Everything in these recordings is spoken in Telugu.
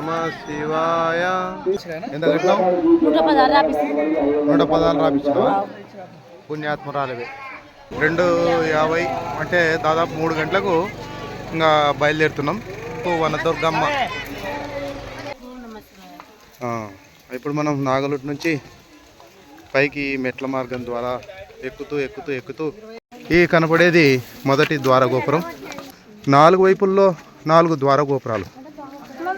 నమ శివాయ. ఎంత నూట పదాలు రాపించినావా పుణ్యాత్మరాలవి. రెండు యాభై అంటే దాదాపు మూడు గంటలకు ఇంకా బయలుదేరుతున్నాం. వన దుర్గమ్మ. ఇప్పుడు మనం నాగలుట్ నుంచి పైకి మెట్ల మార్గం ద్వారా ఎక్కుతూ ఎక్కుతూ ఎక్కుతూ ఈ కనపడేది మొదటి ద్వార గోపురం నాలుగు వైపుల్లో నాలుగు ద్వార గోపురాలు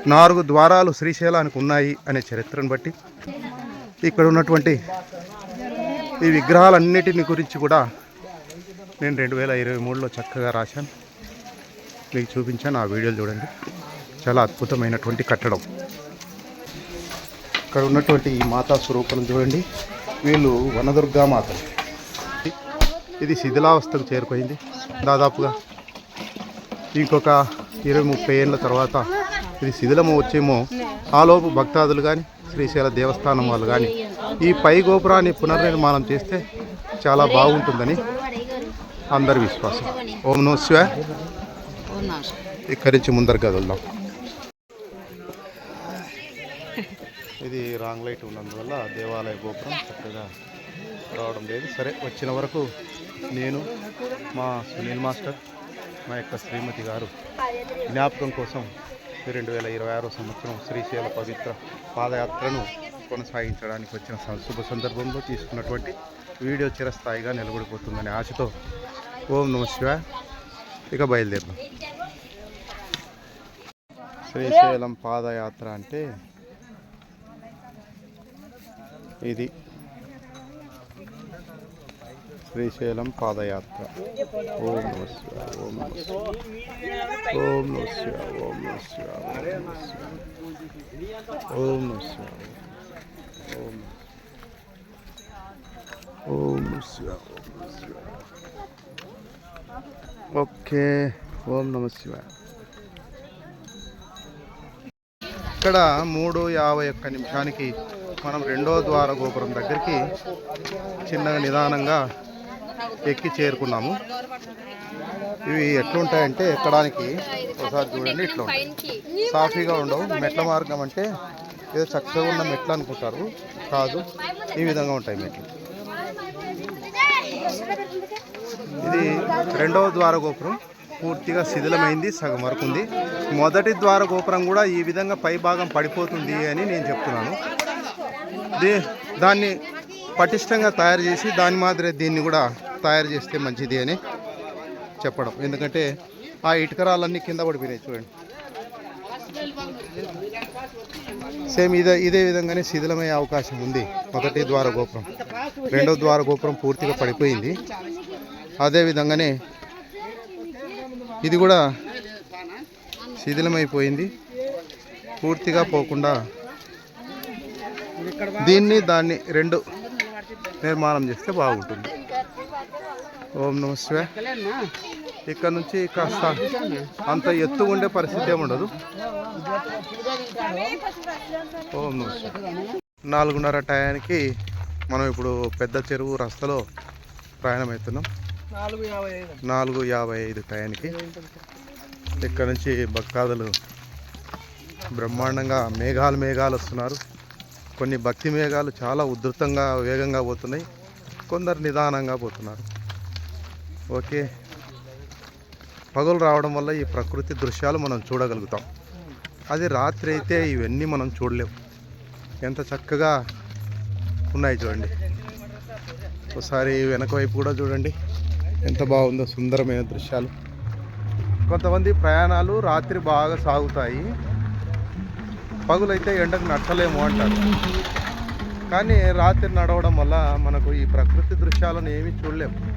నాలుగు ద్వారాలు శ్రీశైలానికి ఉన్నాయి అనే చరిత్రను బట్టి ఇక్కడ ఉన్నటువంటి ఈ విగ్రహాలన్నిటిని గురించి కూడా నేను రెండు వేల ఇరవై మూడులో చక్కగా రాశాను. మీకు చూపించాను ఆ వీడియోలు చూడండి. చాలా అద్భుతమైనటువంటి కట్టడం. ఇక్కడ ఉన్నటువంటి ఈ మాతా స్వరూపం చూడండి. వీళ్ళు వనదుర్గా మాత. ఇది శిథిలావస్థకు చేరిపోయింది దాదాపుగా ఇంకొక ఇరవై ముప్పై ఏళ్ళ తర్వాత ఇది శిథిలము వచ్చేమో ఆలోపు భక్తాదులు కానీ శ్రీశైల దేవస్థానం వాళ్ళు కానీ ఈ పై గోపురాన్ని పునర్నిర్మాణం చేస్తే చాలా బాగుంటుందని అందరి విశ్వాసం. ఓం నో శివ ఇక్కడి నుంచి ముందర కదులుదాం ఇది రాంగ్ లైట్ ఉన్నందువల్ల దేవాలయ గోపురం చక్కగా రావడం లేదు. సరే వచ్చిన వరకు నేను మా సునీల్ మాస్టర్ మా యొక్క శ్రీమతి గారు జ్ఞాపకం కోసం రెండు వేల ఇరవై ఆరో సంవత్సరం శ్రీశైల పవిత్ర పాదయాత్రను కొనసాగించడానికి వచ్చిన శుభ సందర్భంలో తీసుకున్నటువంటి వీడియో చిరస్థాయిగా నిలబడిపోతుందనే ఆశతో ఓం నమ శివ ఇక బయలుదేరుదాం. శ్రీశైలం పాదయాత్ర అంటే ఇది. శ్రీశైలం పాదయాత్ర ఓం నమ ఓం నమ ఓం శివ ఓం ఓం ఓం ఓం ఓం ఓకే ఓం నమ శివ ఇక్కడ మూడు యాభై ఒక్క నిమిషానికి మనం రెండో ద్వార గోపురం దగ్గరికి చిన్నగా నిదానంగా ఎక్కి చేరుకున్నాము. ఇవి ఎట్లుంటాయంటే ఎక్కడానికి? ఒకసారి చూడండి ఇట్లా ఉంటాయి. సాఫీగా ఉండవు. మెట్ల మార్గం అంటే ఏదో చక్కగా ఉన్న మెట్లు అనుకుంటారు. కాదు ఈ విధంగా ఉంటాయి మెట్లు. ఇది రెండవ ద్వార గోపురం పూర్తిగా శిథిలమైంది సగం వరకు ఉంది. మొదటి ద్వార గోపురం కూడా ఈ విధంగా పై భాగం పడిపోతుంది అని నేను చెప్తున్నాను. దే దాన్ని పటిష్టంగా తయారు చేసి దాని మాదిరి దీన్ని కూడా తయారు చేస్తే మంచిది అని చెప్పడం. ఎందుకంటే ఆ ఇటుకరాలన్నీ కింద పడిపోయినాయి చూడండి. సేమ్ ఇదే ఇదే విధంగానే శిథిలమయ్యే అవకాశం ఉంది. మొదటి ద్వార గోపురం రెండో ద్వార గోపురం పూర్తిగా పడిపోయింది. అదేవిధంగానే ఇది కూడా శిథిలమైపోయింది. పూర్తిగా పోకుండా దీన్ని దాన్ని రెండు నిర్మాణం చేస్తే బాగుంటుంది. ఓం నమ శివ. ఇక్కడ నుంచి కాస్త అంత ఎత్తు ఉండే పరిస్థితి ఏమి ఉండదు ఓం నమ నాలుగున్నర టయానికి మనం ఇప్పుడు పెద్ద చెరువు రస్తలో ప్రయాణమవుతున్నాం. నాలుగు యాభై ఐదు టయానికి ఇక్కడ నుంచి భక్తాదులు బ్రహ్మాండంగా మేఘాలు మేఘాలు వస్తున్నారు. కొన్ని భక్తి మేఘాలు చాలా ఉధృతంగా వేగంగా పోతున్నాయి. కొందరు నిదానంగా పోతున్నారు. ఓకే. పగలు రావడం వల్ల ఈ ప్రకృతి దృశ్యాలు మనం చూడగలుగుతాం. అది రాత్రి అయితే ఇవన్నీ మనం చూడలేం. ఎంత చక్కగా ఉన్నాయి చూడండి. ఒకసారి వెనక వైపు కూడా చూడండి. ఎంత బాగుందో సుందరమైన దృశ్యాలు. కొంతమంది ప్రయాణాలు రాత్రి బాగా సాగుతాయి. పగులైతే ఎండకు నచ్చలేము అంటారు. కానీ రాత్రి నడవడం వల్ల మనకు ఈ ప్రకృతి దృశ్యాలను ఏమీ చూడలేము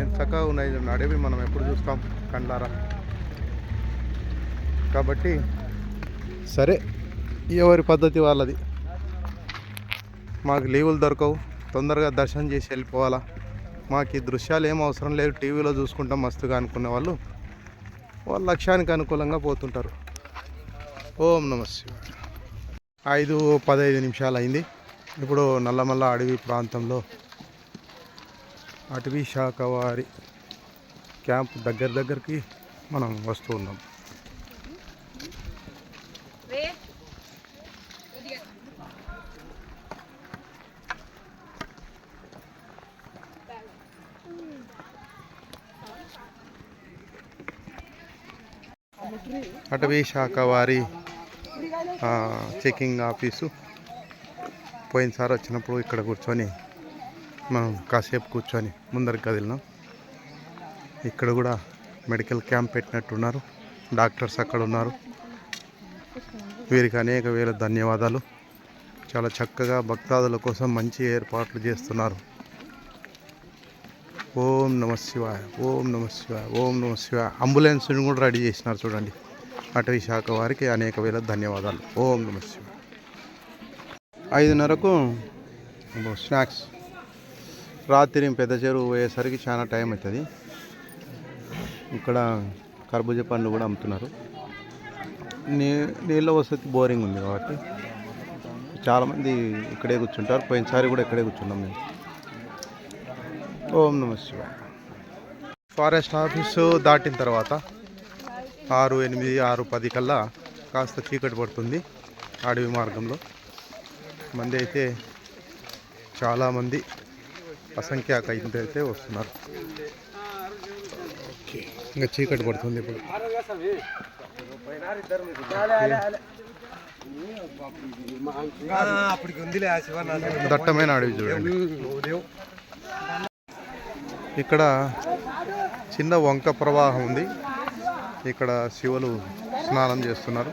ఎంత చక్కగా ఉన్నాయి అడవి మనం ఎప్పుడు చూస్తాం కండ్లారా? కాబట్టి సరే ఎవరి పద్ధతి వాళ్ళది. మాకు లీవులు దొరకవు. తొందరగా దర్శనం చేసి వెళ్ళిపోవాలా. మాకు ఈ దృశ్యాలు ఏం అవసరం లేదు. టీవీలో చూసుకుంటాం మస్తుగా అనుకునే వాళ్ళు. వాళ్ళ లక్ష్యానికి అనుకూలంగా పోతుంటారు. ఓం నమస్తే ఐదు పదహైదు నిమిషాలు అయింది. ఇప్పుడు నల్లమల్ల అడవి ప్రాంతంలో అటవీ శాఖ వారి క్యాంప్ దగ్గర దగ్గరికి మనం వస్తూ ఉన్నాం. అటవీ శాఖ వారి చెకింగ్ ఆఫీసు పోయినసారి వచ్చినప్పుడు ఇక్కడ కూర్చొని మనం కాసేపు కూర్చొని ముందరికి కదిలినాం. ఇక్కడ కూడా మెడికల్ క్యాంప్ పెట్టినట్టున్నారు. డాక్టర్స్ అక్కడ ఉన్నారు. వీరికి అనేక వేల ధన్యవాదాలు. చాలా చక్కగా భక్తాదుల కోసం మంచి ఏర్పాట్లు చేస్తున్నారు. ఓం నమ శివాయ ఓం నమ శివాయ ఓం నమ శివాయ. అంబులెన్స్ని కూడా రెడీ చేసినారు చూడండి. అటవీ శాఖ వారికి అనేక వేల ధన్యవాదాలు. ఓం నమ శివాయ. ఐదున్నరకు స్నాక్స్. రాత్రి పెద్ద చెరువు పోయేసరికి చాలా టైం అవుతుంది. ఇక్కడ కర్బూజ పండ్లు కూడా అమ్ముతున్నారు. నీ నీళ్ళ వసతి బోరింగ్ ఉంది కాబట్టి చాలామంది ఇక్కడే కూర్చుంటారు. పోయినసారి కూడా ఇక్కడే కూర్చున్నాం మేము. ఓం నమ ఫారెస్ట్ ఆఫీసు దాటిన తర్వాత ఆరు ఎనిమిది ఆరు పది కల్లా కాస్త చీకటి పడుతుంది అడవి మార్గంలో. మంది అయితే చాలామంది అసంఖ్యాక అయితే వస్తున్నారు ఇంకా చీకటి పడుతుంది ఇప్పుడు. దట్టమైన అడవి చూడండి. ఇక్కడ చిన్న వంక ప్రవాహం ఉంది. ఇక్కడ శివులు స్నానం చేస్తున్నారు.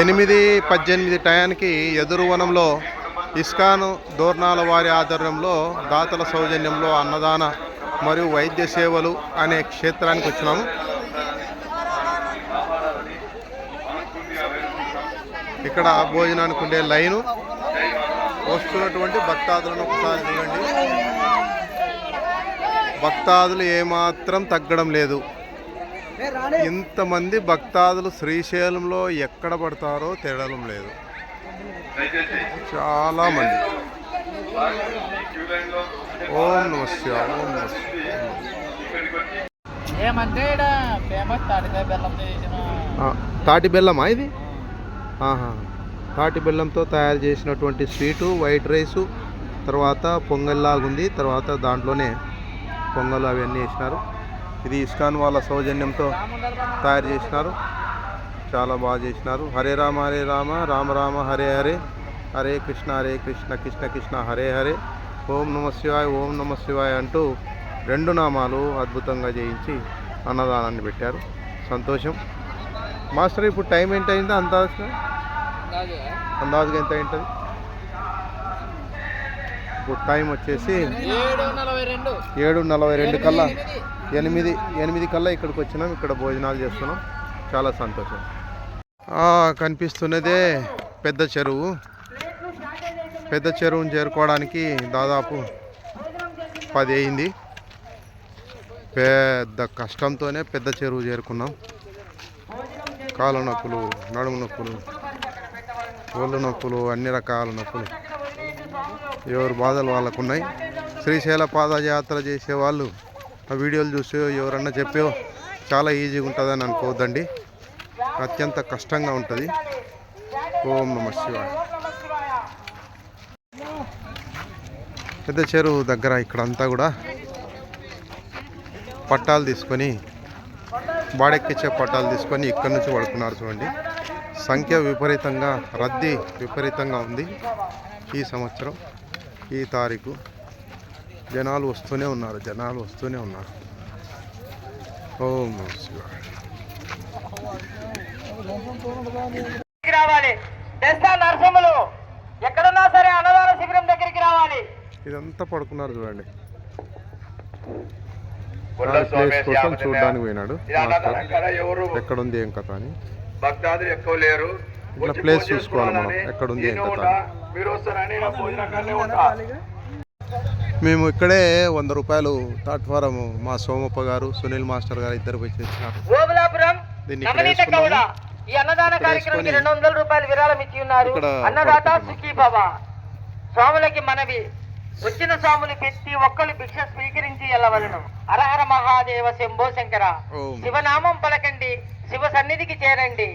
ఎనిమిది పద్దెనిమిది టయానికి ఎదురువనంలో ఇస్కాను దోర్నాల వారి ఆధ్వర్యంలో దాతల సౌజన్యంలో అన్నదాన మరియు వైద్య సేవలు అనే క్షేత్రానికి వచ్చినాము. ఇక్కడ భోజనానికి ఉండే లైను. వస్తున్నటువంటి భక్తాదులను ఒకసారి చూడండి. భక్తాదులు ఏమాత్రం తగ్గడం లేదు. ఇంతమంది భక్తాదులు శ్రీశైలంలో ఎక్కడ పడతారో తేడడం లేదు. చాలా మంది. ఓం నమ శివాయ ఓం నమ శివాయ. ఏమంటే ఈడ ఫేమస్ తాటికాయ బెల్లంతో చేసిన ఆ, తాటి బెల్లమా ఇది? తాటి బెల్లంతో తయారు చేసినటువంటి స్వీటు వైట్ రైసు తర్వాత పొంగల్లాగుంది తర్వాత దాంట్లోనే పొంగల్ అవన్నీ వేసినారు. ఇది ఇస్కాన్ వాళ్ళ సౌజన్యంతో తయారు చేసినారు. చాలా బాగా చేసినారు. హరే రామ హరే రామ రామ రామ హరే హరే. హరే కృష్ణ హరే కృష్ణ కృష్ణ కృష్ణ హరే హరే. ఓం నమ శివాయ ఓం నమ శివాయ అంటూ రెండు నామాలు అద్భుతంగా చేయించి అన్నదానాన్ని పెట్టారు. సంతోషం. మాస్టర్ ఇప్పుడు టైం ఎంత అయిందో అందాజుగా? అందాజుగా ఎంత అయింటుంది ఇప్పుడు టైం వచ్చేసి ఏడు నలభై రెండు. కల్లా ఎనిమిది ఎనిమిది కల్లా ఇక్కడికి వచ్చినాం. ఇక్కడ భోజనాలు చేస్తున్నాం. చాలా సంతోషం. కనిపిస్తున్నదే పెద్ద చెరువు. పెద్ద చెరువుని చేరుకోవడానికి దాదాపు పది అయింది. పెద్ద కష్టంతోనే పెద్ద చెరువు చేరుకున్నాం. కాళ్ళ నొప్పులు నడుము నొప్పులు ఒళ్ళు నొప్పులు అన్ని రకాల నొప్పులు. ఎవరు బాధలు వాళ్ళకు ఉన్నాయి శ్రీశైల పాదయాత్ర చేసే వాళ్ళు ఆ వీడియోలు చూసి ఎవరన్నా చెప్పో చాలా ఈజీగా ఉంటుందని అనుకోవద్దండి. అత్యంత కష్టంగా ఉంటుంది. ఓం నమ శివాయ. పెద్ద చెరువు దగ్గర ఇక్కడంతా కూడా పట్టాలు తీసుకొని బాడెక్కిచ్చే పట్టాలు తీసుకొని ఇక్కడి నుంచి పడుతున్నారు చూడండి. సంఖ్య విపరీతంగా రద్దీ విపరీతంగా ఉంది ఈ సంవత్సరం ఈ తారీఖు. జనాలు వస్తూనే ఉన్నారు జనాలు వస్తూనే ఉన్నారు. ఓం రావాలి. నరసింహులు. ఎక్కడున్నా సరే అన్నదాన శిబిరం దగ్గరికి రావాలి. ఇదంతా పడుకున్నారు చూడండి. ప్లేస్ కోసం చూడడానికి పోయినాడు. మాస్టర్. ఎక్కడుంది ఏం కథ అని? భక్తాదులు ఎక్కువ లేరు. ఇట్లా ప్లేస్ చూసుకోవాలి మనం. ఎక్కడుంది ఏం కథ మేము ఇక్కడే వంద రూపాయలు ప్లాట్ఫారం మా సోమప్ప గారు సునీల్ మాస్టర్ గారు ఇద్దరు ఇచ్చినారు గోగులాపురం దీన్ని ఈ అన్నదాన కార్యక్రమానికి రెండు వందల రూపాయలు విరాళం ఇచ్చి ఉన్నారు. ఇక్కడ అన్నదాత పడుకుంటున్నాం. సుఖీ బాబా స్వాములకి మనవి. వచ్చిన స్వాములు ప్రతి ఒక్కరు భిక్ష స్వీకరించి వెళ్ళవలను హరహర మహాదేవ శంభో శంకర. శివనామం పలకండి శివ సన్నిధికి చేరండి.